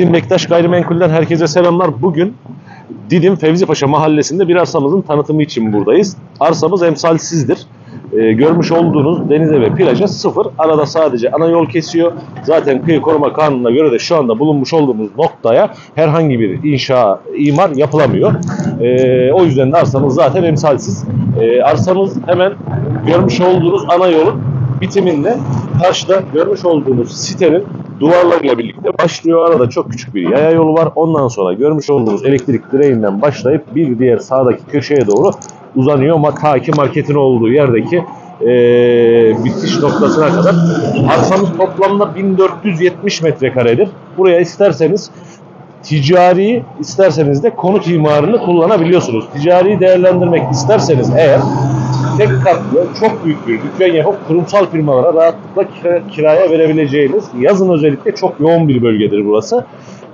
Didim Bektaş Gayrimenkul'den herkese selamlar. Bugün Didim Fevzi Paşa mahallesinde bir arsamızın tanıtımı için buradayız. Arsamız emsalsizdir. Ee, görmüş olduğunuz denize ve plaja sıfır. Arada sadece ana yol kesiyor. Zaten kıyı koruma kanununa göre de şu anda bulunmuş olduğumuz noktaya herhangi bir inşa, imar yapılamıyor. Ee, o yüzden de arsamız zaten emsalsiz. Ee, arsamız hemen görmüş olduğunuz ana yolun bitiminde karşıda görmüş olduğunuz sitenin duvarlarıyla birlikte başlıyor. Arada çok küçük bir yaya yolu var. Ondan sonra görmüş olduğunuz elektrik direğinden başlayıp bir diğer sağdaki köşeye doğru uzanıyor. Ma ta ki marketin olduğu yerdeki eee, bitiş noktasına kadar. Arsamız toplamda 1470 metrekaredir. Buraya isterseniz ticari isterseniz de konut imarını kullanabiliyorsunuz. Ticari değerlendirmek isterseniz eğer tek katlı çok büyük bir dükkan yapıp kurumsal firmalara rahatlıkla kira- kiraya verebileceğiniz yazın özellikle çok yoğun bir bölgedir burası.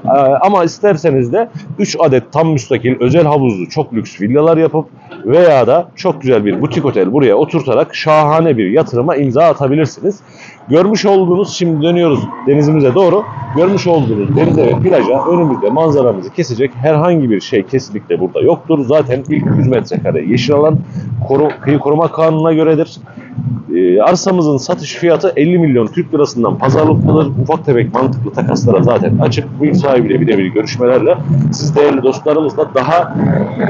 Ee, ama isterseniz de 3 adet tam müstakil özel havuzlu çok lüks villalar yapıp veya da çok güzel bir butik otel buraya oturtarak şahane bir yatırıma imza atabilirsiniz. Görmüş olduğunuz şimdi dönüyoruz denizimize doğru. Görmüş olduğunuz denize ve plaja önümüzde manzaramızı kesecek herhangi bir şey kesinlikle burada yoktur. Zaten ilk 100 metrekare yeşil alan koru, kıyı koruma kanununa göredir. Ee, arsamızın satış fiyatı 50 milyon Türk lirasından pazarlıklıdır. Ufak tefek mantıklı takaslara zaten açık. Mülk sahibiyle birebir görüşmelerle siz değerli dostlarımızla daha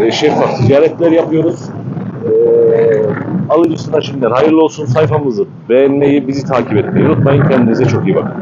e, şeffaf ticaretler yapıyoruz. Ee, alıcısına şimdiden hayırlı olsun. Sayfamızı beğenmeyi, bizi takip etmeyi unutmayın. Kendinize çok iyi bakın.